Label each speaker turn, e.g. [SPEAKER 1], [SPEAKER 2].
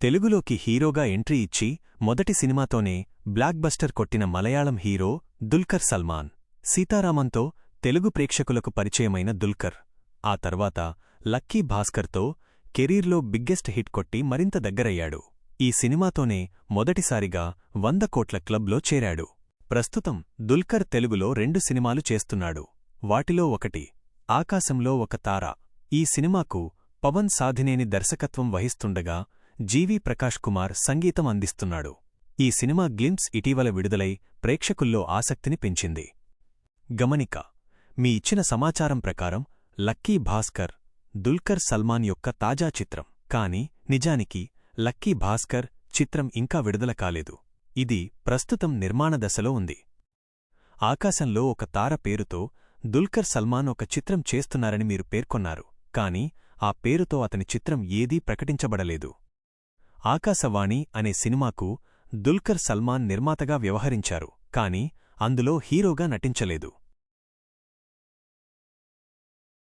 [SPEAKER 1] తెలుగులోకి హీరోగా ఎంట్రీ ఇచ్చి మొదటి సినిమాతోనే బ్లాక్ బస్టర్ కొట్టిన మలయాళం హీరో దుల్కర్ సల్మాన్. సీతారామంతో తెలుగు ప్రేక్షకులకు పరిచయమైన దుల్కర్. ఆ తర్వాత లక్కీ భాస్కర్తో కెరీర్లో బిగ్గెస్ట్ హిట్ కొట్టి మరింత దగ్గరయ్యాడు. ఈ సినిమాతోనే మొదటిసారిగా వంద కోట్ల క్లబ్లో చేరాడు. ప్రస్తుతం దుల్కర్ తెలుగులో రెండు సినిమాలు చేస్తున్నాడు. వాటిలో ఒకటి ఆకాశంలో ఒక తార. ఈ సినిమాకు పవన్ సాధినేని దర్శకత్వం వహిస్తుండగా జీవి ప్రకాష్ కుమార్ సంగీతం అందిస్తున్నాడు. ఈ సినిమా గ్లింప్స్ ఇటీవల విడుదలై ప్రేక్షకుల్లో ఆసక్తిని పెంచింది. గమనిక మీ ఇచ్చిన సమాచారం ప్రకారం లక్కీ భాస్కర్ దుల్కర్ సల్మాన్ యొక్క తాజా చిత్రం. కాని నిజానికి లక్కీ భాస్కర్ చిత్రం ఇంకా విడుదల కాలేదు. ఇది ప్రస్తుతం నిర్మాణ దశలో ఉంది. ఆకాశంలో ఒక తార పేరుతో దుల్కర్ సల్మాన్ ఒక చిత్రం చేస్తున్నారని మీరు పేర్కొన్నారు. కాని ఆ పేరుతో అతని చిత్రం ఏదీ ప్రకటించబడలేదు. ఆకాశవాణి అనే సినిమాకు దుల్కర్ సల్మాన్ నిర్మాతగా వ్యవహరించారు కాని అందులో హీరోగా నటించలేదు.